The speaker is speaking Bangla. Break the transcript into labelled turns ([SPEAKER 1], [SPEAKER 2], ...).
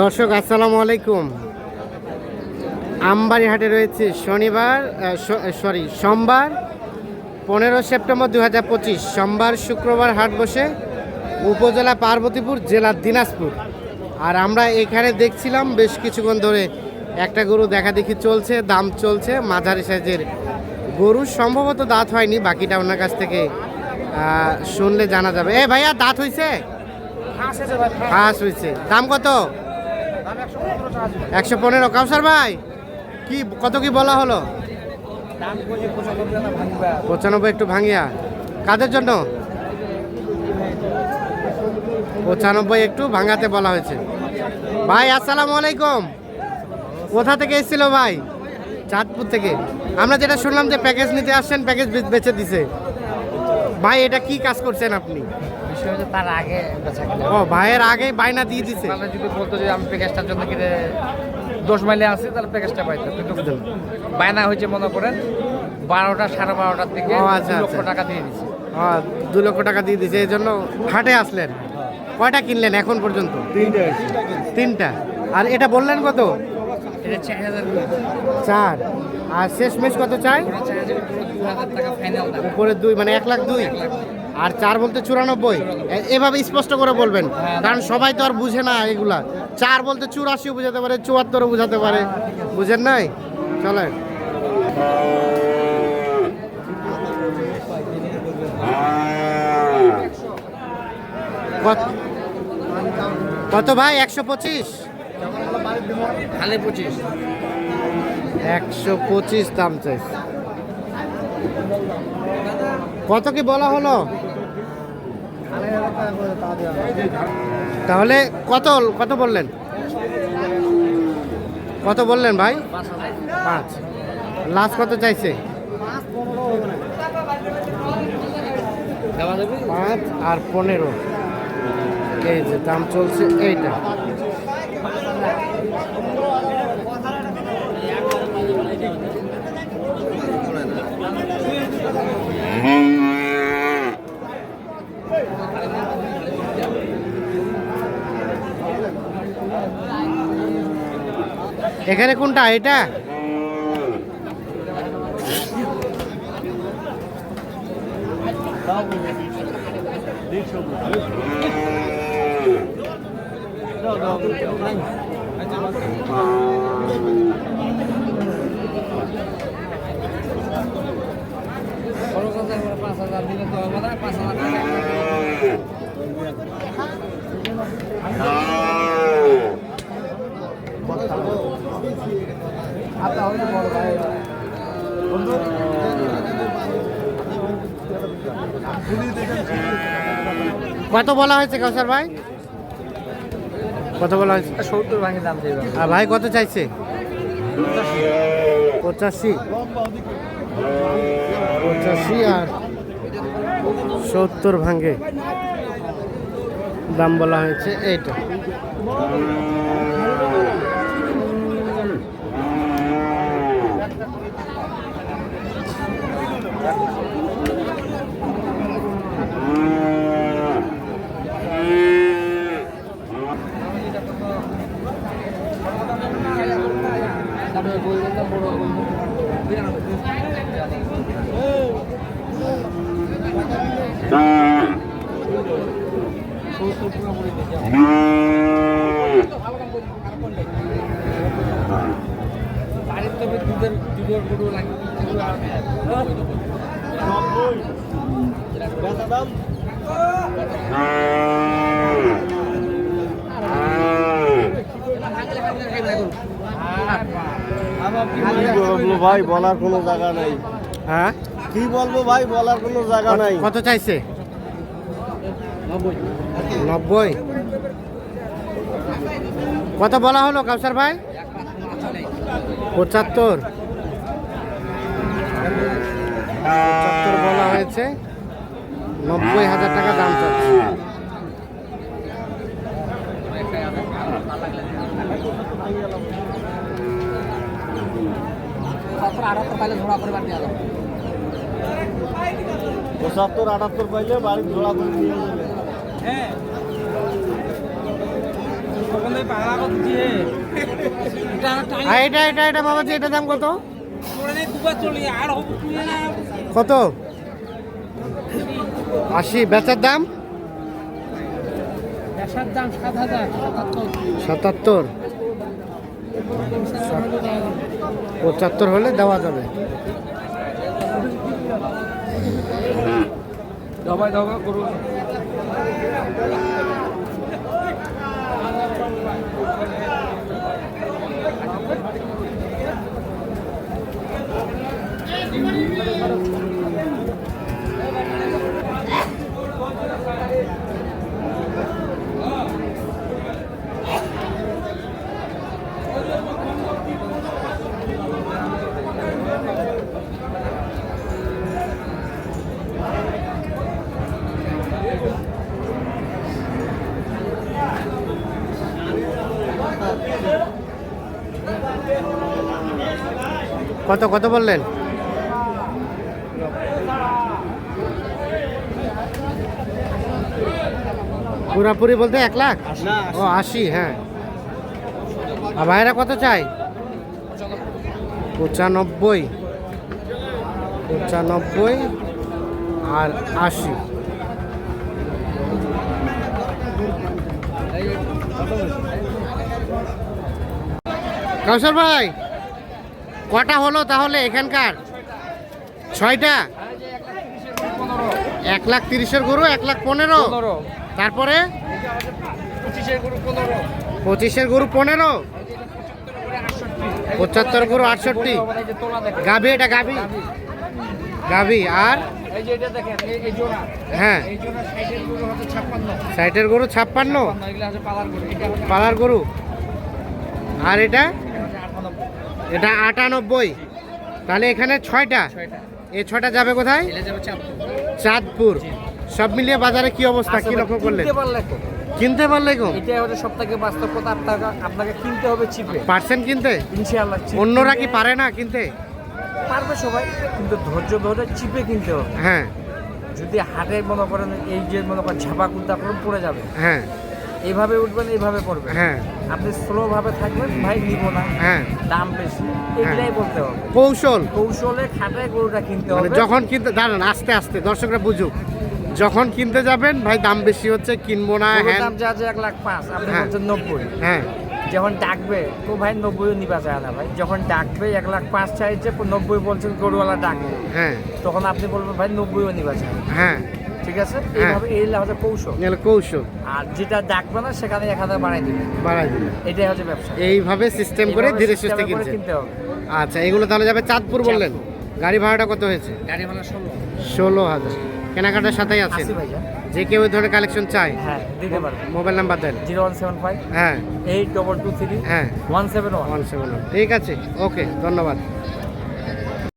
[SPEAKER 1] দর্শক আসসালামু আলাইকুম। আমবাড়ি হাটে রয়েছে শনিবার সরি সোমবার পনেরো সেপ্টেম্বর দু হাজার পঁচিশ সোমবার শুক্রবার হাট বসে উপজেলা পার্বতীপুর জেলা দিনাজপুর। আর আমরা এখানে দেখছিলাম বেশ কিছুক্ষণ ধরে একটা গরু দেখা দেখি চলছে দাম চলছে মাঝারি সাইজের গরু। সম্ভবত দাঁত হয়নি বাকিটা ওনার কাছ থেকে শুনলে জানা যাবে। এ ভাইয়া দাঁত হয়েছে হাঁস হয়েছে দাম কত? একশো পনেরো কাউসার ভাই? কি, কত কি বলা হলো? পঁচানব্বই একটু ভাঙিয়া। কাদের জন্য? পঁচানব্বই একটু ভাঙাতে বলা হয়েছে। ভাই, আসসালামু আলাইকুম। কোথা থেকে এসেছিল ভাই? চাঁদপুর থেকে। আমরা যেটা শুনলাম যে প্যাকেজ নিতে আসছেন, প্যাকেজ বেচে দিছে। ভাই, এটা কি কাজ করছেন আপনি?
[SPEAKER 2] বিষয় তার আগে বেচা কিনা
[SPEAKER 1] ও ভাইয়ের আগেই বায়না দিয়ে দিছে।
[SPEAKER 2] তাহলে যদি বলতো যে আমি প্যাকেজটার জন্য কিনে দশ মাইলে আছি তাহলে প্যাকেজটা পাইতো। কিন্তু বায়না হয়েছে মনে করেন বারোটা সাড়ে বারোটার দিকে
[SPEAKER 1] ও, আচ্ছা,
[SPEAKER 2] দু লক্ষ
[SPEAKER 1] আচ্ছা।
[SPEAKER 2] টাকা দিয়ে দিচ্ছে
[SPEAKER 1] আহ, দু লক্ষ টাকা দিয়ে দিছে এই জন্য হাটে আসলেন। কয়টা কিনলেন এখন পর্যন্ত? তিনটা আর এটা বললেন কত?
[SPEAKER 2] এটা চার হাজার
[SPEAKER 1] চার। আর শেষ মেশ কত চাই?
[SPEAKER 2] চার হাজার দু হাজার টাকা ফাইনাল দাম।
[SPEAKER 1] উপরে দুই মানে এক লাখ দুই। আর চার বলতে চুরানব্বই। এভাবে স্পষ্ট করে বলবেন। কারণ সবাই তো আর বুঝে না এগুলা। চার বলতে চুরাশিও বুঝাতে পারে, চুয়াত্তরও বুঝাতে পারে। বুঝেন নাই? চলেন। কত- ভাই? একশো পঁচিশ? একশো পঁচিশ দাম চাই কত কি বলা হলো? তাহলে কত কত বললেন? কত বললেন ভাই? পাঁচ। লাস্ট কত চাইছে? পাঁচ আর পনেরো। এই যে দাম চলছে এইটা। এখানে কোনটা? এটা
[SPEAKER 2] আছে এবার পাঁচ হাজার দিলে তো হবে না পাঁচ হাজার টাকা
[SPEAKER 1] কত বলা হয়েছে কাউসার ভাই? কত বলা হয়েছে?
[SPEAKER 2] সত্তর ভাঙে দাম।
[SPEAKER 1] আর ভাই কত চাইছে? পঁচাশি। পঁচাশি আর সত্তর ভাঙে। দাম বলা হয়েছে এইটা।
[SPEAKER 3] ভাই বলার কোনো জায়গা নাই
[SPEAKER 1] হ্যাঁ?
[SPEAKER 3] কি বলব ভাই বলার কোনো জায়গা নাই।
[SPEAKER 1] কত চাইছে? নব্বই। কত বলা হলো, কাউসার ভাই? পঁচাত্তর। বলা হয়েছে। নব্বই হাজার টাকা দাম চাচ্ছে।
[SPEAKER 3] পঁচাত্তর, আটাত্তর পাইলে বাড়ির জোড়া করে
[SPEAKER 2] হ্যাঁ
[SPEAKER 1] আর এটা এটা এটা বাবাজি, এটা দাম কত? কত? আশি, বেচার দাম? সাতাত্তর। পঁচাত্তর হলে দেওয়া যাবে।
[SPEAKER 2] দবাই দবা করুন।
[SPEAKER 1] কত কত বললেন? পুরাপুরি বলতে এক লাখ? ও আশি হ্যাঁ। আর ভাইরা কত চাই পঁচানব্বই। পঁচানব্বই আর আশি। কাউসার ভাই কটা হলো তাহলে এখানকার? ছয়টা? এক লাখ তিরিশের গরু এক লাখ পনেরো। তারপরে?
[SPEAKER 2] পঁচিশের গরু পনেরো।
[SPEAKER 1] পঁচাত্তর গরু আটষট্টি। গাভি এটা গাভি? গাভি আর? হ্যাঁ। সাইটের গরু ছাপ্পান্ন।
[SPEAKER 2] পালার গরু।
[SPEAKER 1] আর এটা?
[SPEAKER 2] এটা আটানব্বই।
[SPEAKER 1] তাহলে এখানে ছয়টা? এই ছয়টা যাবে কোথায়?
[SPEAKER 2] চাঁদপুর।
[SPEAKER 1] সব মিলিয়ে বাজারে কি অবস্থা? কি রকম করলেন?
[SPEAKER 2] কিনতে পারলে
[SPEAKER 1] কম
[SPEAKER 2] এটা হচ্ছে সব থেকে বাস্তব কথা। আপনাকে আপনাকে কিনতে হবে চিপে।
[SPEAKER 1] পার্সেন্ট কিনতে?
[SPEAKER 2] ইনশাআল্লাহ
[SPEAKER 1] অন্যরা কি পারে না কিনতে?
[SPEAKER 2] পারবে সবাই কিন্তু ধৈর্য ধরে চিপে কিনতে হবে।
[SPEAKER 1] হ্যাঁ।
[SPEAKER 2] যদি হাটে মনে করেন এই যে মনে করেন ঝাপা কুন্তা করুন পড়ে যাবে।
[SPEAKER 1] হ্যাঁ।
[SPEAKER 2] এইভাবে উঠবেন এইভাবে পড়বেন
[SPEAKER 1] হ্যাঁ।
[SPEAKER 2] আপনি স্লো ভাবে থাকবেন ভাই নিব না।
[SPEAKER 1] হ্যাঁ।
[SPEAKER 2] দাম বেশি। এগুলাই বলতে হবে।
[SPEAKER 1] কৌশল।
[SPEAKER 2] কৌশলে খাটায় গরুটা কিনতে
[SPEAKER 1] মানে
[SPEAKER 2] হবে।
[SPEAKER 1] যখন কিনতে দাঁড়ান আস্তে আস্তে দর্শকরা বুঝুক। যখন কিনতে যাবেন ভাই দাম বেশি হচ্ছে কিনবো না হ্যাঁ।
[SPEAKER 2] দাম যা এক লাখ পাঁচ আপনি
[SPEAKER 1] হ্যাঁ।
[SPEAKER 2] বলছেন নব্বই।
[SPEAKER 1] হ্যাঁ।
[SPEAKER 2] যখন ডাকবে তো ভাই নব্বইও নিবা যায় না ভাই। যখন ডাকবে এক লাখ পাঁচ চাইছে নব্বই বলছেন গরুওয়ালা ডাকবে
[SPEAKER 1] হ্যাঁ।
[SPEAKER 2] তখন আপনি বলবেন ভাই নব্বইও নিবা যায়
[SPEAKER 1] হ্যাঁ।
[SPEAKER 2] ঠিক আছে? এইভাবে এই হচ্ছে কৌশল।
[SPEAKER 1] এগুলো কৌশল।
[SPEAKER 2] আর যেটা ডাকবে না সেখানে এক হাজার বাড়াই দিবে।
[SPEAKER 1] বাড়াই দিলে
[SPEAKER 2] এটাই হচ্ছে ব্যবসা।
[SPEAKER 1] এইভাবে সিস্টেম করে ধীরে সুস্থে
[SPEAKER 2] কিনতে হবে।
[SPEAKER 1] আচ্ছা এগুলো তাহলে যাবে চাঁদপুর বললেন। গাড়ি ভাড়াটা কত হয়েছে?
[SPEAKER 2] গাড়ি ভাড়া ষোলো।
[SPEAKER 1] ষোলো হাজার। কেনাকাটার সাথেই
[SPEAKER 2] ভাইয়া
[SPEAKER 1] যে কেউ এই ধরনের কালেকশন চাই
[SPEAKER 2] হ্যাঁ দিতে পারবে।
[SPEAKER 1] মোবাইল নাম্বার দেন।
[SPEAKER 2] Zero one seven five.
[SPEAKER 1] হ্যাঁ।
[SPEAKER 2] Eight double two three.
[SPEAKER 1] হ্যাঁ।
[SPEAKER 2] One seven one.
[SPEAKER 1] One seven ঠিক আছে। ওকে ধন্যবাদ।